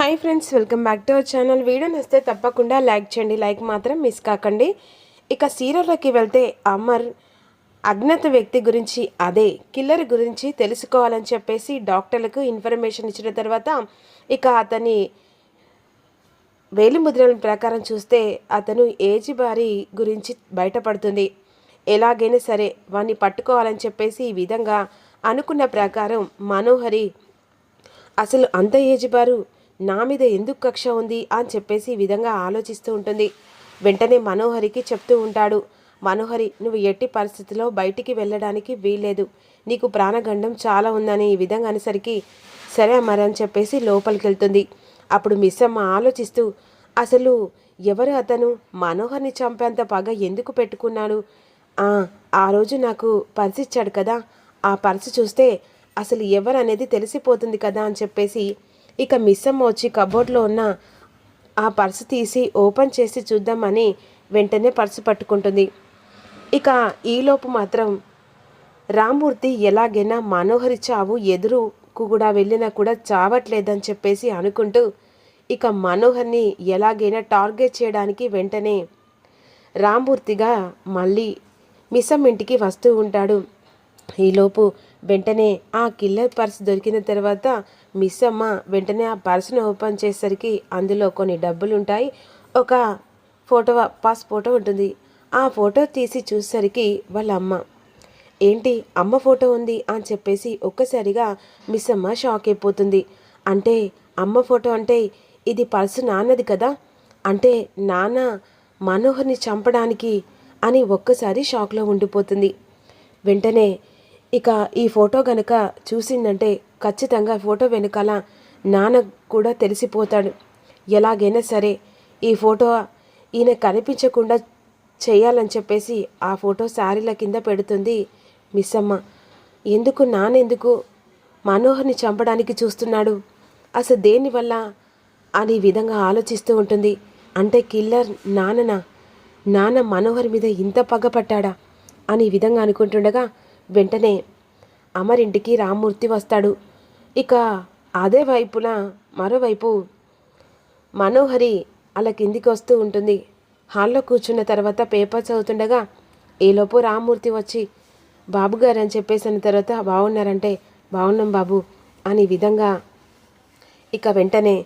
Hi friends welcome back to our channel. Video నచ్చితే తప్పకుండా like చేయండి లైక్ మాత్రం మిస్ కాకండి. ఇక సీరియల్లోకి వెళ్తే అమర్ అజ్ఞాత వ్యక్తి గురించి అదే కిల్లర్ గురించి తెలుసుకోవాలని చెప్పేసి డాక్టర్లకు ఇన్ఫర్మేషన్ ఇచ్చిన తర్వాత ఇక అతని వేలిముద్రల ప్రకారం చూస్తే అతను ఏజీ బారి గురించి బయటపడుతుంది. ఎలాగైనా సరే వాణ్ణి పట్టుకోవాలని చెప్పేసి ఈ విధంగా అనుకున్న ప్రకారం మనోహరి అసలు అంత ఏజ్ బారు నా మీద ఎందుకు కక్ష ఉంది అని చెప్పేసి ఈ విధంగా ఆలోచిస్తూ ఉంటుంది. వెంటనే మనోహరికి చెప్తూ ఉంటాడు మనోహరి నువ్వు ఎట్టి పరిస్థితిలో బయటికి వెళ్ళడానికి వీల్లేదు. నీకు ప్రాణగండం చాలా ఉందని ఈ విధంగా అనేసరికి సరే మరి అని చెప్పేసి లోపలికి వెళ్తుంది. అప్పుడు మిస్ అమ్మ ఆలోచిస్తూ అసలు ఎవరు అతను? మనోహర్ని చంపేంత పగ ఎందుకు పెట్టుకున్నాడు? "ఆ, రోజు నాకు పర్స్ ఇచ్చాడు కదా. ఆ పర్సు చూస్తే అసలు ఎవరు అనేది తెలిసిపోతుంది కదా అని చెప్పేసి ఇక మిస్సమ్ వచ్చి కబోర్డ్లో ఉన్న ఆ పర్సు తీసి ఓపెన్ చేసి చూద్దామని వెంటనే పర్సు పట్టుకుంటుంది. ఇక ఈలోపు మాత్రం రామ్మూర్తి ఎలాగైనా మనోహరి చావు ఎదురుకు కూడా వెళ్ళినా కూడా చావట్లేదని చెప్పేసి అనుకుంటూ ఇక మనోహర్ని ఎలాగైనా టార్గెట్ చేయడానికి వెంటనే రామ్మూర్తిగా మళ్ళీ మిస్సమ్ ఇంటికి వస్తూ ఉంటాడు. ఈలోపు వెంటనే ఆ కిల్లర్ పర్స్ దొరికిన తర్వాత మిస్ అమ్మ వెంటనే ఆ పర్సును ఓపెన్ చేసేసరికి అందులో కొన్ని డబ్బులు ఉంటాయి ఒక ఫోటో పాస్ ఫోటో ఉంటుంది. ఆ ఫోటో తీసి చూసేసరికి వాళ్ళ అమ్మ ఏంటి అమ్మ ఫోటో ఉంది? అని చెప్పేసి ఒక్కసారిగా మిస్ అమ్మ షాక్ అయిపోతుంది. అంటే అమ్మ ఫోటో అంటే ఇది పర్సు నాన్నది కదా? అంటే నాన్న మనోహర్ని చంపడానికి అని ఒక్కసారి షాక్లో ఉండిపోతుంది. వెంటనే ఇక ఈ ఫోటో గనుక చూసిందంటే ఖచ్చితంగా ఫోటో వెనకాల నాన్న కూడా తెలిసిపోతాడు. ఎలాగైనా సరే ఈ ఫోటో ఈయన కనిపించకుండా చేయాలని చెప్పేసి ఆ ఫోటో శారీల కింద పెడుతుంది మిస్ ఎందుకు నానెందుకు మనోహర్ని చంపడానికి చూస్తున్నాడు? అసలు దేనివల్ల అని విధంగా ఆలోచిస్తూ ఉంటుంది. అంటే కిల్లర్ నాన్ననా? నాన్న మనోహర్ మీద ఇంత పగపట్టాడా అని విధంగా అనుకుంటుండగా వెంటనే అమరింటికి రామ్మూర్తి వస్తాడు. ఇక అదే వైపున మరోవైపు మనోహరి అలా కిందికి వస్తూ ఉంటుంది. హాల్లో కూర్చున్న తర్వాత పేపర్ చదువుతుండగా ఈలోపు రామ్మూర్తి వచ్చి బాబు గారు అని చెప్పేసిన తర్వాత బాగున్నారంటే బాగున్నాం బాబు అని విధంగా ఇక వెంటనే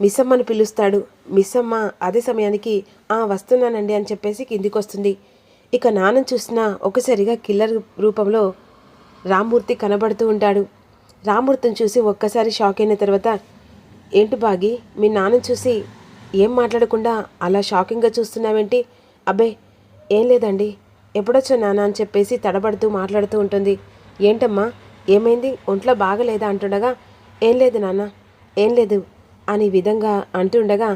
మిస్సమ్మను పిలుస్తాడు. మిస్సమ్మ అదే సమయానికి ఆ వస్తున్నానండి అని చెప్పేసి కిందికి వస్తుంది ఇక నాన్న చూసిన ఒకసారిగా కిల్లర్ రూపంలో రామ్మూర్తి కనబడుతూ ఉంటాడు. రామ్మూర్తిని చూసి ఒక్కసారి షాక్ అయిన తర్వాత ఏంటి బాగి మీ నాన్న చూసి ఏం మాట్లాడకుండా అలా షాకింగ్గా చూస్తున్నావేంటి? అబ్బే ఏం లేదండి. ఎప్పుడొచ్చా నాన్న? అని చెప్పేసి తడబడుతూ మాట్లాడుతూ ఉంటుంది. ఏంటమ్మా ఏమైంది? ఒంట్లో బాగలేదా? అంటుండగా ఏం లేదు నాన్న ఏం లేదు అని విధంగా అంటుండగా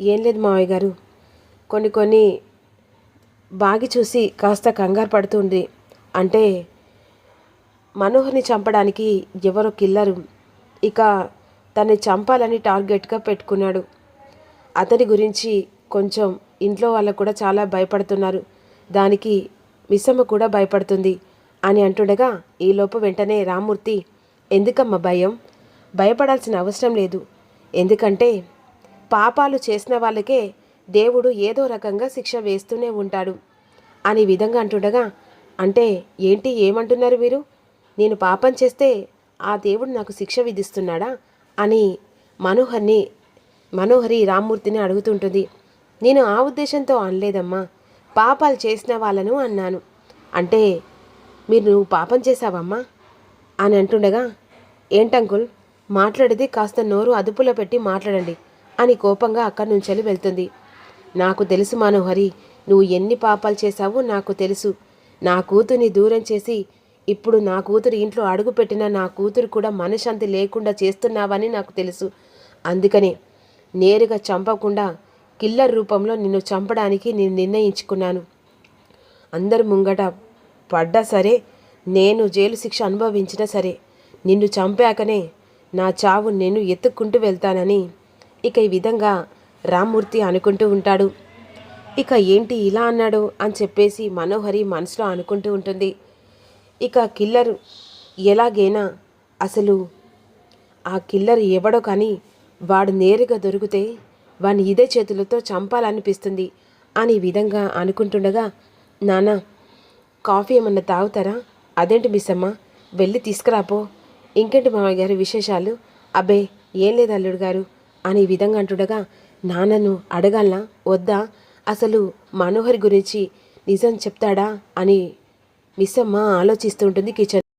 ఏం లేదు మావయ్య గారు. కొన్ని కొన్ని బాగి చూసి కాస్త కంగారు పడుతుంది. అంటే మనోహర్ని చంపడానికి ఎవరో కిల్లరు. ఇక తన్ని చంపాలని టార్గెట్గా పెట్టుకున్నాడు. అతని గురించి కొంచెం ఇంట్లో వాళ్ళకు కూడా చాలా భయపడుతున్నారు. దానికి మిస్సమ్మ కూడా భయపడుతుంది అని అంటుండగా ఈలోపు వెంటనే రామ్మూర్తి ఎందుకమ్మ భయం? భయపడాల్సిన అవసరం లేదు. ఎందుకంటే పాపాలు చేసిన వాళ్ళకే దేవుడు ఏదో రకంగా శిక్ష వేస్తూనే ఉంటాడు. అని విధంగా అంటుండగా అంటే ఏంటి ఏమంటున్నారు వీరు? నేను పాపం చేస్తే ఆ దేవుడు నాకు శిక్ష విధిస్తున్నాడా? అని మనోహర్ని మనోహరి రామ్మూర్తిని అడుగుతుంటుంది. నేను ఆ ఉద్దేశంతో అనలేదమ్మా పాపాలు చేసిన వాళ్ళను అన్నాను. అంటే మీరు నువ్వు పాపం చేశావమ్మా? అని అంటుండగా ఏంటంకుల్ మాట్లాడితే కాస్త నోరు అదుపులో పెట్టి మాట్లాడండి అని కోపంగా అక్కడి నుంచి వెళ్తుంది. నాకు తెలుసు మనోహరి నువ్వు ఎన్ని పాపాలు చేశావో నాకు తెలుసు. నా కూతుర్ని దూరం చేసి ఇప్పుడు నా కూతురు ఇంట్లో అడుగుపెట్టిన నా కూతురు కూడా మనశ్శాంతి లేకుండా చేస్తున్నావని నాకు తెలుసు. అందుకనే నేరుగా చంపకుండా కిల్లర్ రూపంలో నిన్ను చంపడానికి నేను నిర్ణయించుకున్నాను. అందరు ముంగట పడ్డా సరే నేను జైలు శిక్ష అనుభవించినా సరే నిన్ను చంపాకనే నా చావు నేను ఎత్తుక్కుంటూ వెళ్తానని. ఇక ఈ విధంగా రామ్మూర్తి అనుకుంటూ ఉంటాడు. ఇక ఏంటి ఇలా అన్నాడు అని చెప్పేసి మనోహరి మనసులో అనుకుంటూ ఉంటుంది. ఇక కిల్లర్ ఎలాగైనా అసలు ఆ కిల్లర్ ఎవడో కానీ వాడు నేరుగా దొరికితే వాని ఇదే చేతులతో చంపాలనిపిస్తుంది అని విధంగా అనుకుంటుండగా నాన్న కాఫీ ఏమన్నా తాగుతారా? అదేంటి మిస్సమ్మ? వెళ్ళి తీసుకురాపో. ఇంకేంటి మామయ్య గారు విశేషాలు? అబ్బే ఏం లేదు అల్లుడు గారు అని ఈ విధంగా అంటుండగా నాన్నను అడగాలనా? వద్దా? అసలు మనోహర్ గురించి నిజం చెప్తాడా అని మిస్ ఆలోచిస్తుంటుంది ఆలోచిస్తూ ఉంటుంది కిచెన్.